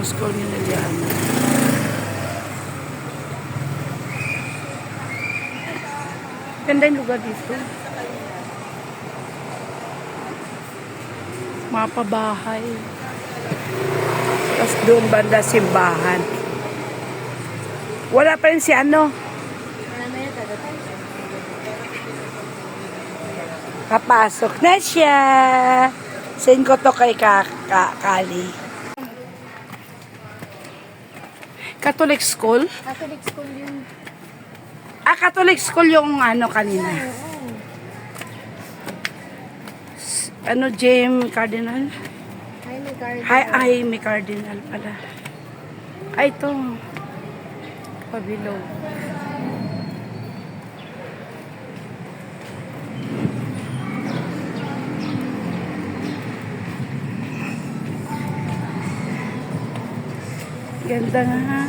yung school ni Liliana. Ganda yung lugar dito. Pabahay. Tapos doon banda simbahan. Wala pa rin si ano. Kapasok na siya. Send ko to kay ka, ka, Catholic school? Catholic school yun. Ah, Catholic school yung ano kanina. Ano, James Cardinal? Garden. Ay, ay, may Cardinal pala. Ay, ito. Pabilog. Ganda nga.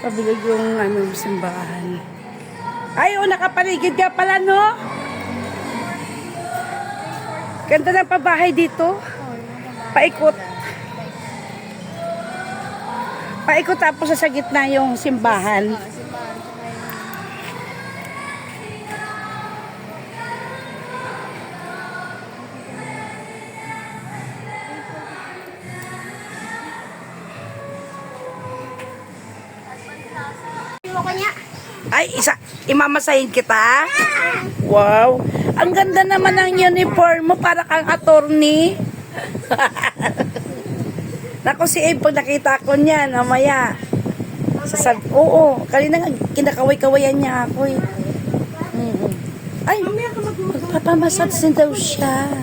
Pabilog yung ano, simbahan. Ay, oh, nakapaligid ka pala, no? Ganda ng pabahay dito. Paikot. Paikot tapos sa gitna yung simbahan. Mo ko niya. Ay, isa, imamasahin kita. Wow. Ang ganda naman ng uniform mo para kang attorney. Nako si Abe, pag nakita ko niyan, mamaya. Sasab Oo, kanina nga, kinakaway-kawayan niya ako eh. Mm. Ay, magpapamassage din daw siya.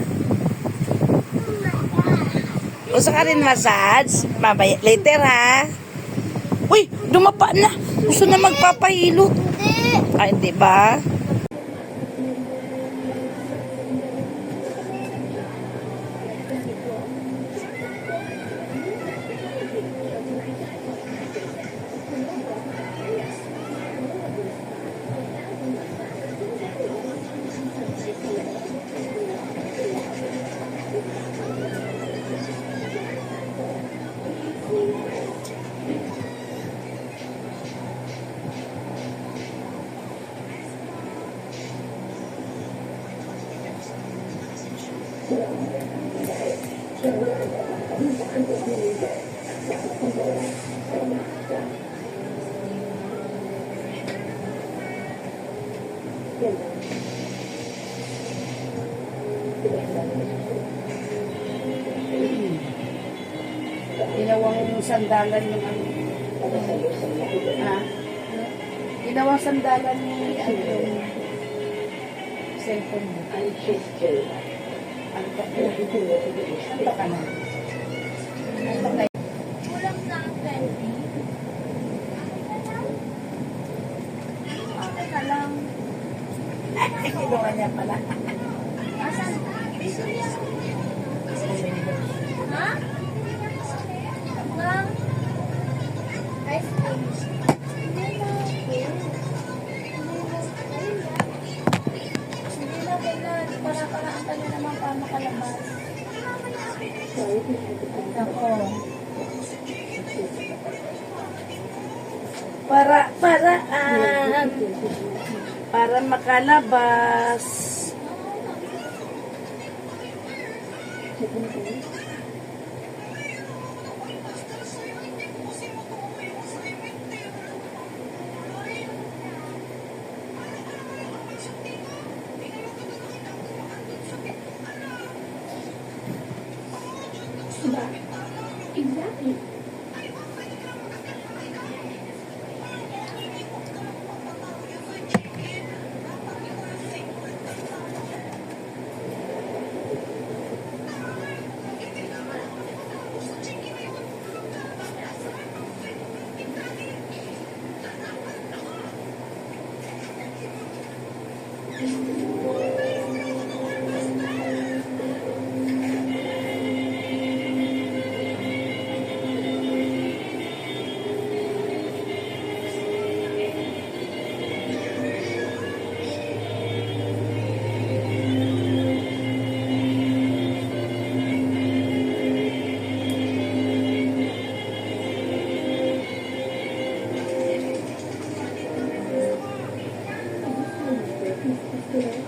Gusto ka rin massage? Mamaya, later ha. Uy, dumapa na. Gusto na magpapahilot. Hindi. Ay, di ba? Ginawang sandalan yung ano. Ha? Ginawang sandalan ni ano yung cellphone mo. Ano ka na? Ay, kinuha niya pala. Asan? Ha? Ako. Para, paraan. Para makalabas. Exactly. here.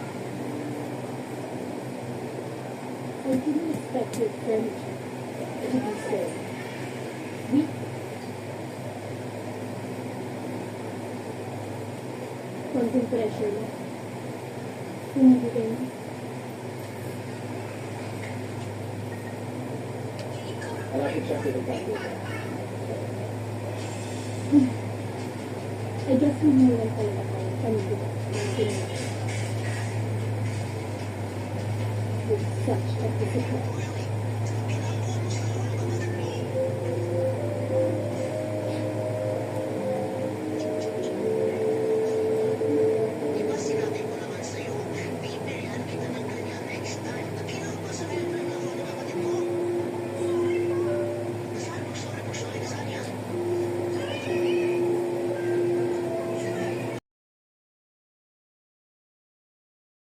I didn't expect your friend to be so weak. Konting pressure na. Pinibigay. I like exactly the I guess we knew lang talaga kayo 嗯。